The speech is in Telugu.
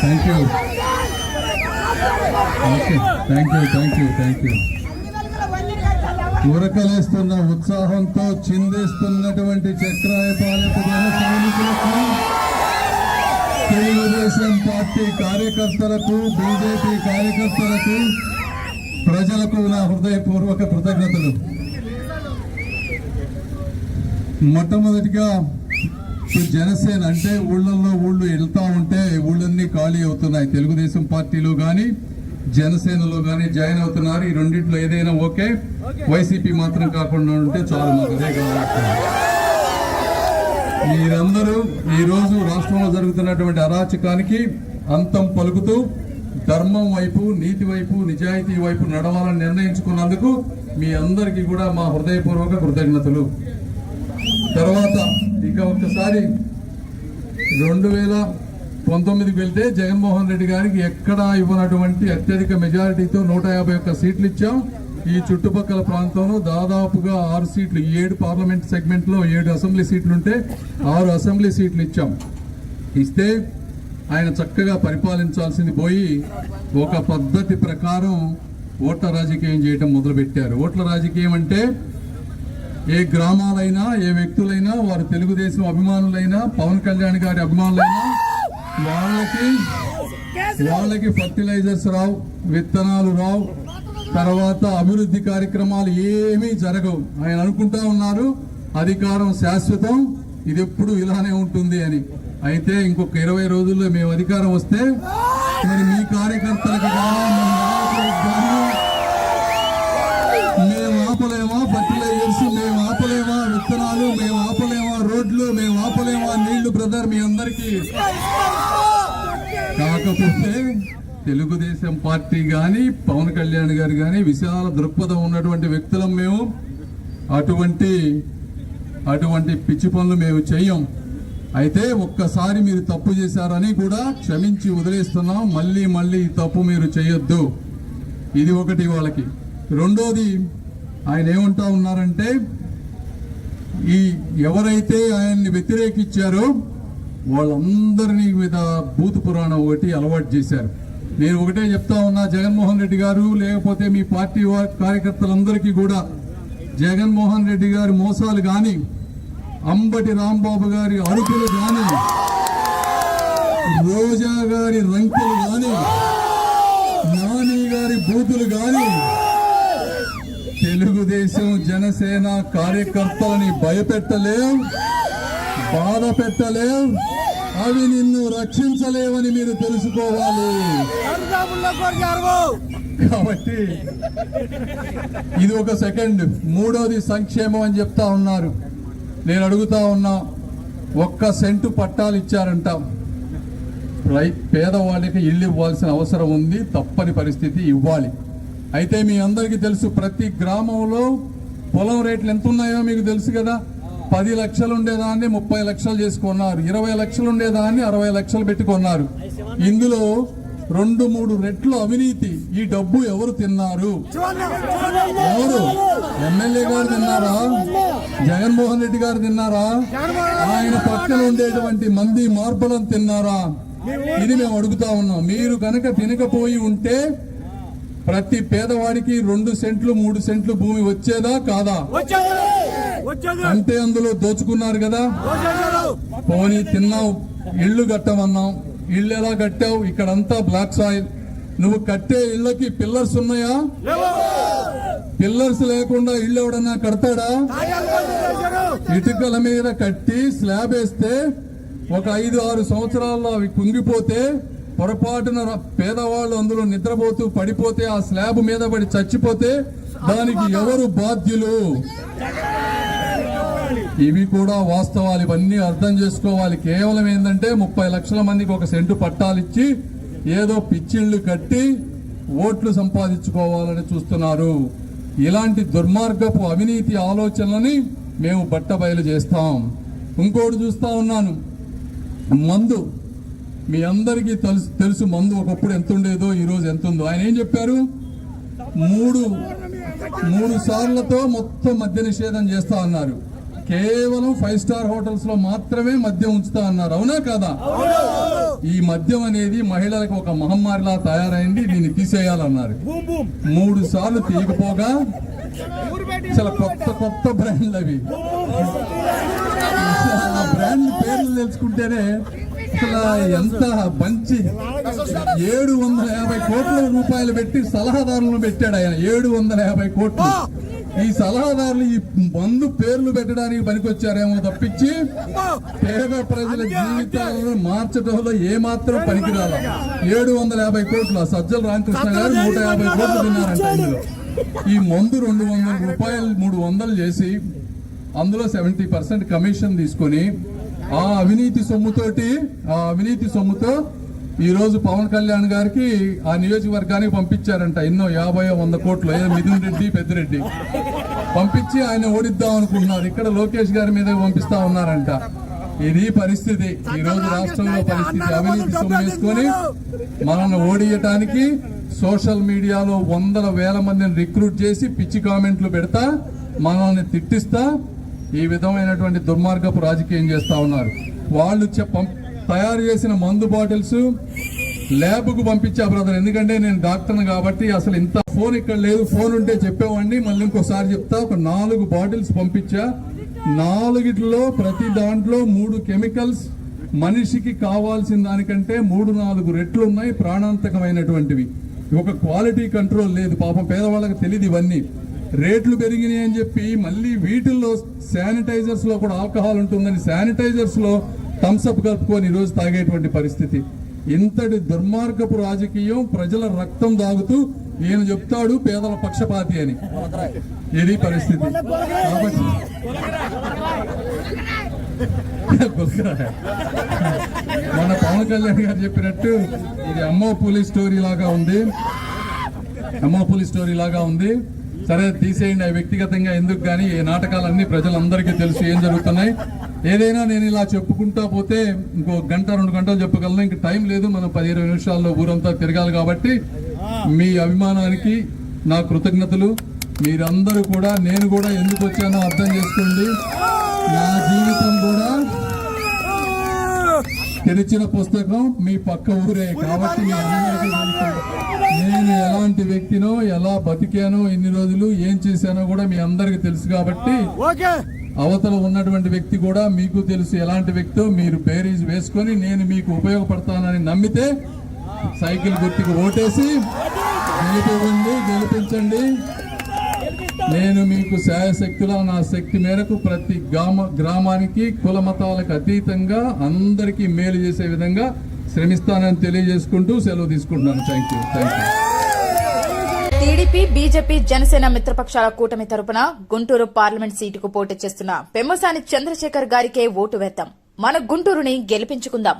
Thank you okay thank you thank you thank you ఉరకలేస్తున్న ఉత్సాహంతో చిందిస్తున్నటువంటి చక్రాయపాలపు జన సైనికులకు తెలుగుదేశం పార్టీ కార్యకర్తలకు బీజేపీ కార్యకర్తలకు ప్రజలకు నా హృదయపూర్వక కృతజ్ఞతలు. మొట్టమొదటిగా జనసేన అంటే ఊళ్ళల్లో ఊళ్ళు వెళ్తా ఉంటే ఊళ్ళన్నీ ఖాళీ అవుతున్నాయి. తెలుగుదేశం పార్టీలో కానీ జనసేనలో కానీ జాయిన్ అవుతున్నారు. ఈ రెండింటిలో ఏదైనా ఓకే. వైసీపీ మాత్రం కాకుండా ఉంటే చాలు మాకు అదే కావాలి మీరందరూ ఈ రోజు రాష్ట్రంలో జరుగుతున్నటువంటి అరాచకానికి అంతం పలుకుతూ ధర్మం వైపు నీతి వైపు నిజాయితీ వైపు నడవాలని నిర్ణయించుకున్నందుకు మీ అందరికీ కూడా మా హృదయపూర్వక కృతజ్ఞతలు. తర్వాత ఇంకా ఒక్కసారి రెండు వేల పంతొమ్మిదికి వెళ్తే జగన్మోహన్ రెడ్డి గారికి ఎక్కడా ఇవ్వనటువంటి అత్యధిక మెజారిటీతో నూట యాభై ఒక్క సీట్లు ఇచ్చాం. ఈ చుట్టుపక్కల ప్రాంతంలో దాదాపుగా ఆరు సీట్లు ఏడు పార్లమెంట్ సెగ్మెంట్లో ఏడు అసెంబ్లీ సీట్లు ఉంటే ఆరు అసెంబ్లీ సీట్లు ఇచ్చాం. ఇస్తే ఆయన చక్కగా పరిపాలించాల్సింది పోయి ఒక పద్ధతి ప్రకారం ఓట్ల రాజకీయం చేయడం మొదలుపెట్టారు. ఓట్ల రాజకీయం అంటే ఏ గ్రామాలైనా ఏ వ్యక్తులైనా వారు తెలుగుదేశం అభిమానులైనా పవన్ కళ్యాణ్ గారి అభిమానులైనా వాళ్ళకి వాళ్ళకి ఫర్టిలైజర్స్ రావు విత్తనాలు రావు తర్వాత అభివృద్ధి కార్యక్రమాలు ఏమీ జరగవు. ఆయన అనుకుంటా ఉన్నారు అధికారం శాశ్వతం ఇది ఎప్పుడు ఇలానే ఉంటుంది అని. అయితే ఇంకొక ఇరవై రోజుల్లో మేము అధికారం వస్తే మరి మీ కార్యకర్తలకు కానీ, విత్తనాలు మేము ఆపలేమా? రోడ్లు మేము ఆపలేమా? నీళ్ళు బ్రదర్ మీ అందరికీ. కాకపోతే తెలుగుదేశం పార్టీ గాని పవన్ కళ్యాణ్ గారు కానీ విశాల దృక్పథం ఉన్నటువంటి వ్యక్తులం మేము. అటువంటి అటువంటి పిచ్చి పనులు మేము చెయ్యం. అయితే ఒక్కసారి మీరు తప్పు చేశారని కూడా క్షమించి వదిలేస్తున్నాం. మళ్ళీ మళ్ళీ ఈ తప్పు మీరు చేయొద్దు. ఇది ఒకటి వాళ్ళకి. రెండోది ఆయన ఏమంటా ఉన్నారంటే ఈ ఎవరైతే ఆయన్ని వ్యతిరేకించారో వాళ్ళందరినీ మీద భూత పురాణం ఒకటి అలవాటు చేశారు. నేను ఒకటే చెప్తా ఉన్నా జగన్మోహన్ రెడ్డి గారు లేకపోతే మీ పార్టీ కార్యకర్తలందరికీ కూడా జగన్మోహన్ రెడ్డి గారి మోసాలు కానీ అంబటి రాంబాబు గారి అరుపులు కానీ రోజా గారి రంకెలు కానీ నాని గారి బూతులు కానీ తెలుగుదేశం జనసేన కార్యకర్తలని భయపెట్టలేం బాధ పెట్టలేం అవి నిన్ను రక్షించలేవని మీరు తెలుసుకోవాలి. కాబట్టి ఇది ఒక సెకండ్ మూడోది సంక్షేమం అని చెప్తా ఉన్నారు. నేను అడుగుతా ఉన్నా ఒక్క సెంటు పట్టాలు ఇచ్చారంట. రై పేదవాళ్ళకి ఇల్లు ఇవ్వాల్సిన అవసరం ఉంది తప్పని పరిస్థితి ఇవ్వాలి. అయితే మీ అందరికీ తెలుసు ప్రతి గ్రామంలో పొలం రేట్లు ఎంత ఉన్నాయో మీకు తెలుసు కదా? పది లక్షలు ఉండేదాన్ని ముప్పై లక్షలు చేసుకున్నారు. ఇరవై లక్షలు ఉండేదాన్ని అరవై లక్షలు పెట్టుకున్నారు ఇందులో రెండు మూడు రెట్లు అవినీతి. ఈ డబ్బు ఎవరు తిన్నారు? ఎవరు? ఎమ్మెల్యే గారు తిన్నారా? జగన్మోహన్ రెడ్డి గారు తిన్నారా? ఆయన పక్కన ఉండేటువంటి మంది మార్పులను తిన్నారా? ఇది మేము అడుగుతా ఉన్నాం. మీరు కనుక తినకపోయి ఉంటే ప్రతి పేదవాడికి రెండు సెంట్లు మూడు సెంట్లు భూమి వచ్చేదా కాదా? అంటే అందులో దోచుకున్నారు కదా? పోనీ తిన్నావు ఇల్లు కట్టమన్నావు ఇల్లు ఎలా కట్టావు? ఇక్కడంతా బ్లాక్ సాయిల్. నువ్వు కట్టే ఇళ్ళకి పిల్లర్స్ ఉన్నాయా? పిల్లర్స్ లేకుండా ఇల్లు ఎవడన్నా కడతాడా? ఇటుకల మీద కట్టి స్లాబ్ వేస్తే ఒక ఐదు ఆరు సంవత్సరాల్లో అవి కుంగిపోతే పొరపాటున పేదవాళ్ళు అందులో నిద్రపోతూ పడిపోతే ఆ స్లాబ్ మీద పడి చచ్చిపోతే దానికి ఎవరు బాధ్యులు? ఇవి కూడా వాస్తవాలు. ఇవన్నీ అర్థం చేసుకోవాలి. కేవలం ఏంటంటే ముప్పై లక్షల మందికి ఒక సెంటు పట్టాలిచ్చి ఏదో పిచ్చిళ్ళు కట్టి ఓట్లు సంపాదించుకోవాలని చూస్తున్నారు. ఇలాంటి దుర్మార్గపు అవినీతి ఆలోచనలని మేము బట్టబయలు చేస్తాం. ఇంకోటి చూస్తా ఉన్నాను. మందు. మీ అందరికీ తెలుసు తెలుసు మందు ఒకప్పుడు ఎంత ఉండేదో ఈ రోజు ఎంత ఉందో. ఆయన ఏం చెప్పారు? మూడు మూడు సార్లతో మొత్తం మద్య నిషేధం చేస్తా అన్నారు. కేవలం ఫైవ్ స్టార్ హోటల్స్లో మాత్రమే మద్యం ఉంచుతా అన్నారు. అవునా కాదా? ఈ మద్యం అనేది మహిళలకు ఒక మహమ్మారిలా తయారైంది దీన్ని తీసేయాలన్నారు. మూడు సార్లు తీయకపోగా చాలా కొత్త కొత్త బ్రాండ్లు అవి బ్రాండ్ పేర్లు తెలుసుకుంటేనే లక్షల ఎంత మంచి? ఏడు వందల యాభై కోట్ల రూపాయలు పెట్టి సలహాదారులను పెట్టాడు ఆయన. ఏడు వందల యాభై కోట్లు. ఈ సలహాదారులు ఈ మందు పేర్లు పెట్టడానికి పనికొచ్చారేమో తప్పించి పేద ప్రజల జీవితాలను మార్చడంలో ఏమాత్రం పనికిరాల. ఏడు వందల యాభై కోట్లు. సజ్జల రామకృష్ణ గారు నూట యాభై కోట్లు తిన్నారంట ఇందులో ఈ మందు రెండు వందల రూపాయలు మూడు వందలు చేసి అందులో సెవెంటీ పర్సెంట్ కమిషన్ తీసుకొని ఆ అవినీతి సొమ్ముతోటి ఆ అవినీతి సొమ్ముతో ఈ రోజు పవన్ కళ్యాణ్ గారికి ఆ నియోజకవర్గానికి పంపించారంట. ఎన్నో యాభై వంద కోట్లు. మిథున్ రెడ్డి పెద్దిరెడ్డి. పంపించి ఆయన ఓడిద్దాం అనుకుంటున్నారు. ఇక్కడ లోకేష్ గారి మీద పంపిస్తా ఉన్నారంట. ఇది పరిస్థితి. ఈ రోజు రాష్ట్రంలో పరిస్థితి. అవినీతి సొమ్ము వేసుకొని మనల్ని ఓడియటానికి సోషల్ మీడియాలో వందల వేల మందిని రిక్రూట్ చేసి పిచ్చి కామెంట్లు పెడతా మనల్ని తిట్టిస్తా ఈ విధమైనటువంటి దుర్మార్గపు రాజకీయం చేస్తా ఉన్నారు. వాళ్ళు తయారు చేసిన మందు బాటిల్స్ ల్యాబ్కు పంపించా బ్రదర్. ఎందుకంటే నేను డాక్టర్ని కాబట్టి అసలు ఇంత ఫోన్ ఇక్కడ లేదు. ఫోన్ ఉంటే చెప్పేవాడిని. మళ్ళీ ఇంకోసారి చెప్తా ఒక నాలుగు బాటిల్స్ పంపించా. నాలుగిట్లో ప్రతి దాంట్లో మూడు కెమికల్స్ మనిషికి కావాల్సిన దానికంటే మూడు నాలుగు రెట్లు ఉన్నాయి. ప్రాణాంతకమైనటువంటివి. ఒక క్వాలిటీ కంట్రోల్ లేదు. పాపం పేదవాళ్ళకి తెలియదు ఇవన్నీ. రేట్లు పెరిగినాయి అని చెప్పి మళ్ళీ వీటిల్లో శానిటైజర్స్లో కూడా ఆల్కహాల్ ఉంటుందని శానిటైజర్స్లో థమ్స్అప్ కలుపుకొని ఈరోజు రోజు తాగేటువంటి పరిస్థితి. ఇంతటి దుర్మార్గపు రాజకీయం ప్రజల రక్తం దాగుతూ ఈయన చెప్తాడు పేదల పక్షపాతి అని. ఇది పరిస్థితి. మన పవన్ కళ్యాణ్ గారు చెప్పినట్టు ఇది అమ్మో పోలీస్ స్టోరీ లాగా ఉంది. అమ్మో పోలీస్ స్టోరీ లాగా ఉంది. సరే తీసేయండి. అవి వ్యక్తిగతంగా ఎందుకు కానీ ఈ నాటకాలన్నీ ప్రజలందరికీ తెలుసు ఏం జరుగుతున్నాయి. ఏదైనా నేను ఇలా చెప్పుకుంటా పోతే ఇంకో గంట రెండు గంటలు చెప్పగలను. ఇంక టైం లేదు. మనం పది ఇరవై నిమిషాల్లో ఊరంతా తిరగాలి కాబట్టి మీ అభిమానానికి నా కృతజ్ఞతలు. మీరందరూ కూడా నేను కూడా ఎందుకు వచ్చానో అర్థం చేసుకోండి. నా జీవితం కూడా తెరిచిన పుస్తకం మీ పక్క ఊరే కాబట్టి. నేను ఎలాంటి వ్యక్తినో ఎలా బతికానో ఇన్ని రోజులు ఏం చేశానో కూడా మీ అందరికీ తెలుసు కాబట్టి అవతల ఉన్నటువంటి వ్యక్తి కూడా మీకు తెలుసు ఎలాంటి వ్యక్తో మీరు బేరీజ్ వేసుకొని నేను మీకు ఉపయోగపడతానని నమ్మితే సైకిల్ గుర్తుకు ఓటేసి గెలిపివ్వండి గెలిపించండి. నేను మీకు శాయశక్తిలో నా శక్తి మేరకు ప్రతి గ్రామ గ్రామానికి కుల మతాలకు అతీతంగా అందరికీ మేలు చేసే విధంగా శ్రమిస్తానని తెలియజేసుకుంటూ సెలవు తీసుకుంటున్నాను. Thank you thank you TDP BJP Janasena మిత్రపక్షాల కూటమి తరపున గుంటూరు పార్లమెంట్ సీటుకు పోటీ చేస్తున్న పెమ్మసాని చంద్రశేఖర్ గారికే ఓటు వేద్దాం. మన గుంటూరుని గెలిపించుకుందాం.